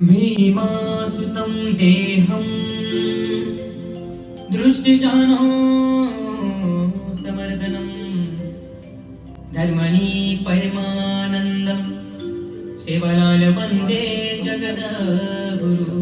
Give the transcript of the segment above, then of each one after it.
भीमासुतं देहं दृष्टिजानोस्तमर्दनं धर्मणि परमानन्दं शिवलालवन्दे जगदगुरु।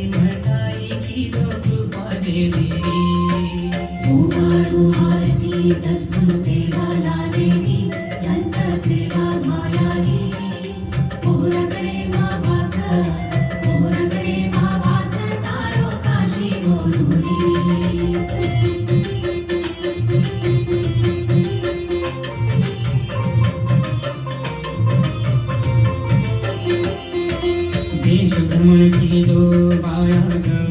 Bye.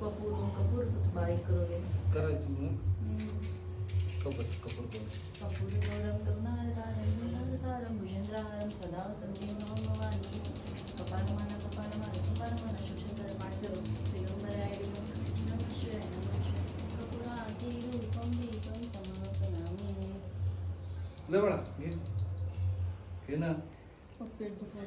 कपूर कपूर असं बारीक करून घे. करायची म्हणून हम्म. कपूर कपूर करून. कपूर गौरम करुणाहारम सारम भुजेंद्रहारम सदा संधी भवानी कपाल माना कपाल माना कपाल माना शोषण कर पाठ करो श्रीगंधर आयडी नमस्कार नमस्कार कपूर आरती रूपम दीपम तमस नामी ले बड़ा घे. घे ना. पेट दुखा